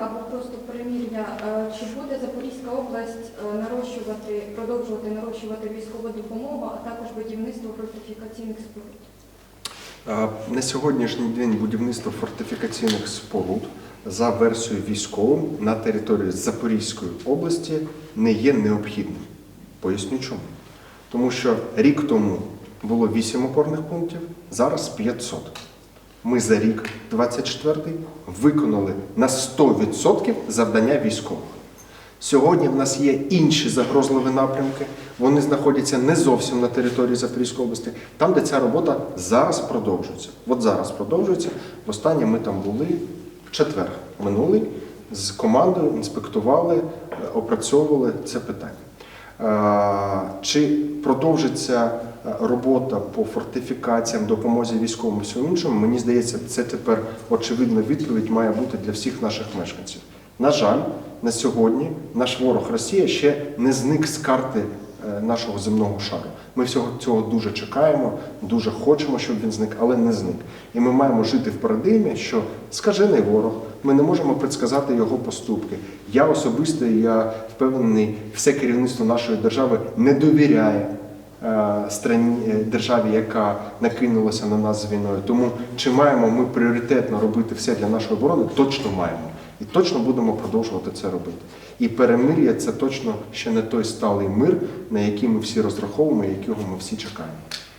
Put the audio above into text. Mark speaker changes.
Speaker 1: або просто перемір'я, е, чи буде Запорізька область е, нарощувати, продовжувати нарощувати військову допомогу, а також будівництво фортифікаційних споруд?
Speaker 2: Е, На сьогоднішній день будівництво фортифікаційних споруд за версією військовим на території Запорізької області не є необхідним. Поясню чому. Тому що рік тому було 8 опорних пунктів, зараз 500. Ми за рік, 24-й, виконали на 100% завдання військових. Сьогодні в нас є інші загрозливі напрямки. Вони знаходяться не зовсім на території Запорізької області, там, де ця робота зараз продовжується. От зараз продовжується. Востаннє ми там були в четвер минулий з командою, інспектували, е, опрацьовували це питання. Е, Чи продовжиться робота по фортифікаціям, допомозі військовим всьому іншому? Мені здається, це тепер очевидна відповідь має бути для всіх наших мешканців. На жаль, на сьогодні наш ворог Росія ще не зник з карти е, нашого земного шару. Ми всього цього дуже чекаємо, дуже хочемо, щоб він зник, але не зник. І ми маємо жити в парадигмі, що скажений ворог, ми не можемо предсказати його поступки. Я особисто, я впевнений, все керівництво нашої держави не довіряє е, е, державі, яка накинулася на нас з війною. Тому чи маємо ми пріоритетно робити все для нашої оборони? Точно маємо. І точно будемо продовжувати це робити. І перемир'я це точно ще не той сталий мир, на який ми всі розраховуємо, якого ми всі чекаємо.